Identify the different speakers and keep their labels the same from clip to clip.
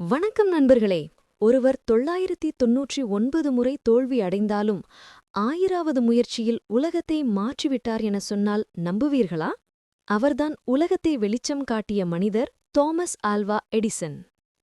Speaker 1: வணக்கம் நண்பர்களே. ஒருவர் தொள்ளாயிரத்தி தொன்னூற்றி ஒன்பது முறை தோல்வி அடைந்தாலும் ஆயிராவது முயற்சியில் உலகத்தை மாற்றிவிட்டார் என சொன்னால் நம்புவீர்களா? அவர்தான் உலகத்தை வெளிச்சம் காட்டிய மனிதர் Thomas Alva Edison.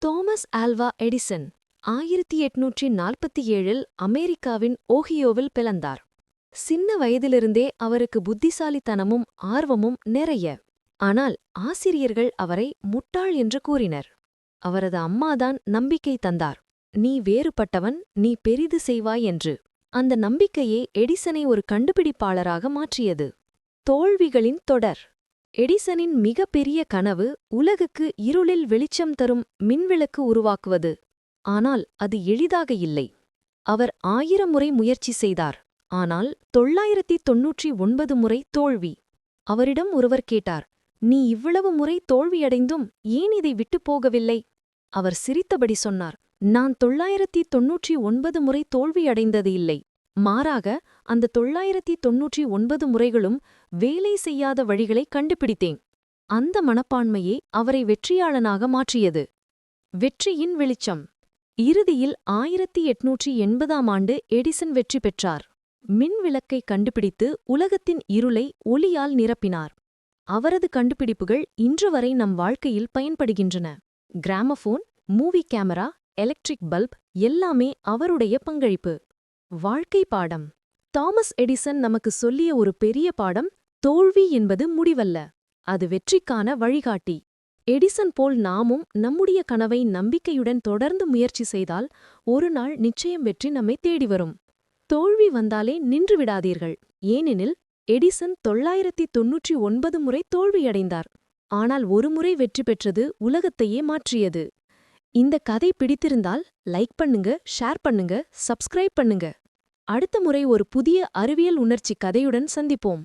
Speaker 1: Thomas Alva Edison ஆயிரத்தி எட்நூற்றி நாற்பத்தி ஏழில் அமெரிக்காவின் ஓஹியோவில் பிளந்தார் சின்ன வயதிலிருந்தே அவருக்கு புத்திசாலித்தனமும் ஆர்வமும் நிறைய. ஆனால் ஆசிரியர்கள் அவரை முட்டாள் என்று கூறினர். அவரது அம்மாதான் நம்பிக்கை தந்தார். நீ வேறுபட்டவன் நீ பெரிது செய்வாய் என்று. அந்த நம்பிக்கையே எடிசனை ஒரு கண்டுபிடிப்பாளராக மாற்றியது. தோல்விகளின் தொடர். எடிசனின் மிக பெரிய கனவு உலகுக்கு இருளில் வெளிச்சம் தரும் மின்விளக்கு உருவாக்குவது. ஆனால் அது எளிதாக இல்லை. அவர் ஆயிரம் முறை முயற்சி செய்தார். ஆனால் தொள்ளாயிரத்தி தொன்னூற்றி ஒன்பது முறை தோல்வி. அவரிடம் ஒருவர் கேட்டார் நீ இவ்வளவு முறை தோல்வியடைந்தும் ஏன் இதை விட்டுப் போகவில்லை? அவர் சிரித்தபடி சொன்னார் நான் தொள்ளாயிரத்தி தொன்னூற்றி ஒன்பது முறை தோல்வியடைந்தது இல்லை. மாறாக அந்த தொள்ளாயிரத்தி தொன்னூற்றி ஒன்பது முறைகளும் வேலை செய்யாத வழிகளை கண்டுபிடித்தேன். அந்த மனப்பான்மையே அவரை வெற்றியாளனாக மாற்றியது. வெற்றியின் வெளிச்சம். இறுதியில் ஆயிரத்தி எட்நூற்றி எண்பதாம் ஆண்டு எடிசன் வெற்றி பெற்றார். மின் விளக்கை கண்டுபிடித்து உலகத்தின் இருளை ஒளியால் நிரப்பினார். அவரது கண்டுபிடிப்புகள் இன்று வரை நம் வாழ்க்கையில் பயன்படுகின்றன. Gramophone movie camera electric bulb எல்லாமே அவருடைய பங்களிப்பு. வாழ்க்கை பாடம். தாமஸ் எடிசன் நமக்கு சொல்லிய ஒரு பெரிய பாடம் தோல்வி என்பது முடிவல்ல. அது வெற்றிக்கான வழிகாட்டி. எடிசன் போல் நாமும் நம்முடைய கனவை நம்பிக்கையுடன் தொடர்ந்து முயற்சி செய்தால் ஒரு நாள் நிச்சயம் வெற்றி நம்மை தேடி வரும். தோல்வி வந்தாலே நின்று விடாதீர்கள். ஏனெனில் எடிசன் தொள்ளாயிரத்தி தொன்னூற்றி ஒன்பது முறை தோல்வியடைந்தார். ஆனால் ஒருமுறை வெற்றி பெற்றது உலகத்தையே மாற்றியது. இந்த கதை பிடித்திருந்தால் லைக் பண்ணுங்க ஷேர் பண்ணுங்க சப்ஸ்கிரைப் பண்ணுங்க. அடுத்த முறை ஒரு புதிய அறிவியல் உணர்ச்சி கதையுடன் சந்திப்போம்.